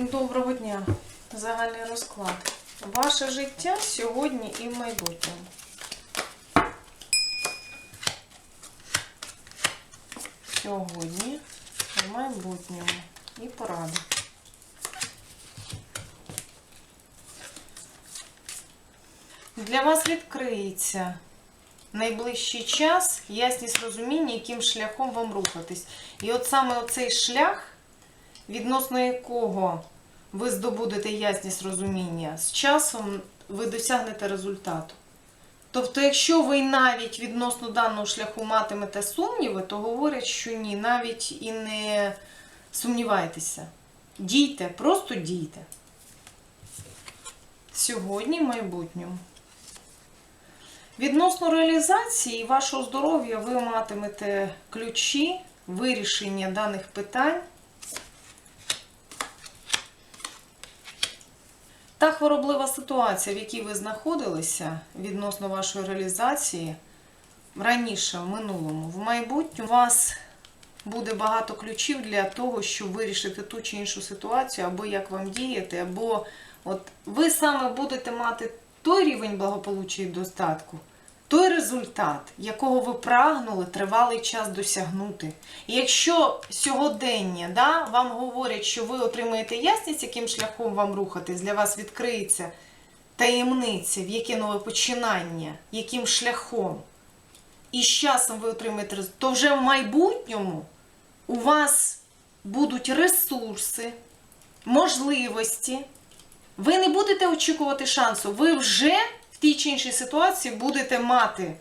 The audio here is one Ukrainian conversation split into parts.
Доброго дня. Загальний розклад. Ваше життя сьогодні і в майбутньому. Сьогодні, в майбутньому. І порада. Для вас відкриється найближчий час ясність розуміння, яким шляхом вам рухатись. І от саме оцей шлях відносно якого ви здобудете ясність розуміння, з часом ви досягнете результату. Тобто, якщо ви навіть відносно даного шляху матимете сумніви, то говорять, що ні, навіть і не сумнівайтеся. Дійте, просто дійте. Сьогодні, в майбутньому. Відносно реалізації вашого здоров'я ви матимете ключі вирішення даних питань. Та хвороблива ситуація, в якій ви знаходилися відносно вашої реалізації раніше, в минулому, в майбутньому, у вас буде багато ключів для того, щоб вирішити ту чи іншу ситуацію, або як вам діяти, або от ви саме будете мати той рівень благополуччя і достатку, той результат, якого ви прагнули тривалий час досягнути. І якщо сьогодення да, вам говорять, що ви отримаєте ясність, яким шляхом вам рухатись, для вас відкриється таємниця, в яке нове починання, яким шляхом, і з часом ви отримаєте результат, то вже в майбутньому у вас будуть ресурси, можливості. Ви не будете очікувати шансу, ви вже тій чи іншій ситуації будете мати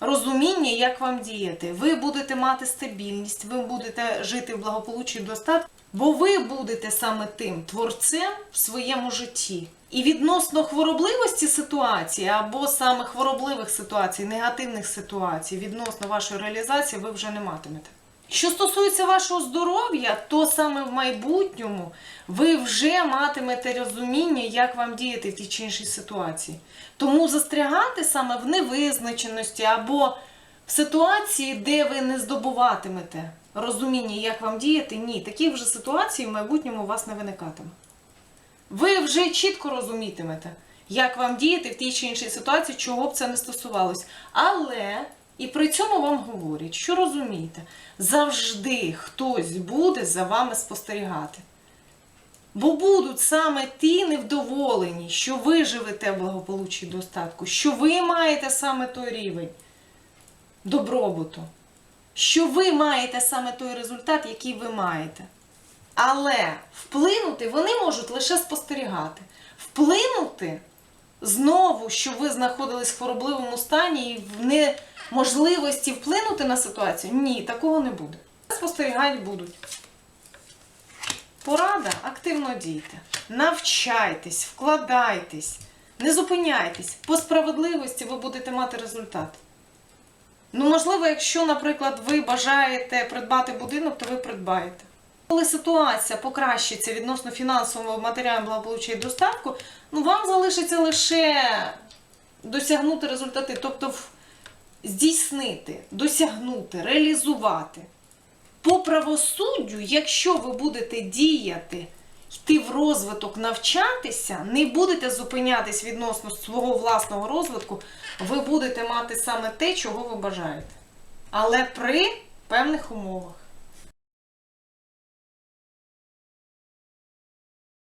розуміння, як вам діяти. Ви будете мати стабільність, ви будете жити в благополуччі і достатку, бо ви будете саме тим творцем в своєму житті. І відносно хворобливості ситуації або саме хворобливих ситуацій, негативних ситуацій, відносно вашої реалізації, ви вже не матимете. Що стосується вашого здоров'я, то саме в майбутньому ви вже матимете розуміння, як вам діяти в тій чи іншій ситуації. Тому застрягати саме в невизначеності або в ситуації, де ви не здобуватимете розуміння, як вам діяти, ні, таких вже ситуацій в майбутньому у вас не виникатиме. Ви вже чітко розумітимете, як вам діяти в тій чи іншій ситуації, чого б це не стосувалось. Але і при цьому вам говорять, що розумієте, завжди хтось буде за вами спостерігати. Бо будуть саме ті невдоволені, що ви живете в благополуччі достатку, що ви маєте саме той рівень добробуту, що ви маєте саме той результат, який ви маєте. Але вплинути вони можуть лише спостерігати. Вплинути знову, що ви знаходились в хворобливому стані і в неможливості вплинути на ситуацію, ні, такого не буде. Спостерігати будуть. Порада активно дійте. Навчайтесь, вкладайтесь, не зупиняйтесь. По справедливості ви будете мати результат. Ну, можливо, якщо, наприклад, ви бажаєте придбати будинок, то ви придбаєте. Коли ситуація покращиться відносно фінансового матеріального благополуччя і достатку, ну вам залишиться лише досягнути результати, тобто здійснити, досягнути, реалізувати. По правосуддю, якщо ви будете діяти, йти в розвиток, навчатися, не будете зупинятись відносно свого власного розвитку, ви будете мати саме те, чого ви бажаєте. Але при певних умовах.